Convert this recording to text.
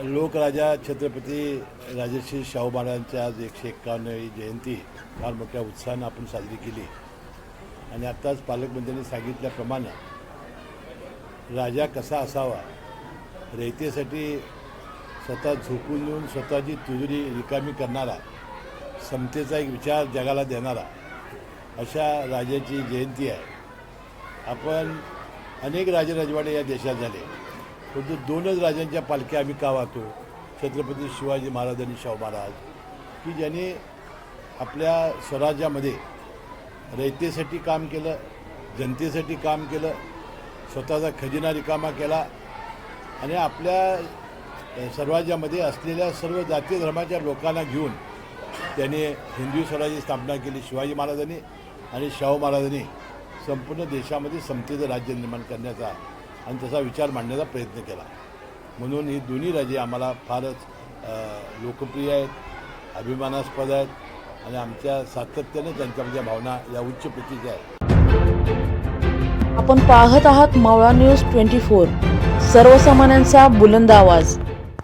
लोकराजा छत्रपती राजर्षी शाहू महाराजांच्या आज एकशे एक्कावन्नवी जयंती फार मोठ्या उत्साहानं आपण साजरी केली. आणि आत्ताच पालकमंत्र्यांनी सांगितल्याप्रमाणे राजा कसा असावा रयतेसाठी स्वतः झोपून देऊन स्वतःची तिजोरी रिकामी करणारा समतेचा एक विचार जगाला देणारा अशा राजाची जयंती आहे. आपण अनेक राजराजवाडे या देशात झाले. परंतु दोनच राजांच्या पालख्या आम्ही का वाहतो? छत्रपती शिवाजी महाराज आणि शाहू महाराज. की ज्यांनी आपल्या स्वराज्यामध्ये रयतेसाठी काम केलं जनतेसाठी काम केलं स्वतःचा खजिना रिकामा केला आणि आपल्या स्वराज्यामध्ये असलेल्या सर्व जाती धर्माच्या लोकांना घेऊन त्यांनी हिंदू स्वराज्याची स्थापना केली शिवाजी महाराजांनी आणि शाहू महाराजांनी संपूर्ण देशामध्ये समतेचं राज्य निर्माण करण्याचा आणि तसा विचार मांडण्याचा प्रयत्न केला. म्हणून ही दोन्ही राजे आम्हाला फारच लोकप्रिय आहेत अभिमानास्पद आहेत आणि आमच्या सातत्याने त्यांच्यामध्ये म्हणजे भावना या उच्च प्रतीच्या आहेत. आपण पाहत आहात मावळा न्यूज ट्वेंटी फोर. सर्वसामान्यांचा बुलंद आवाज.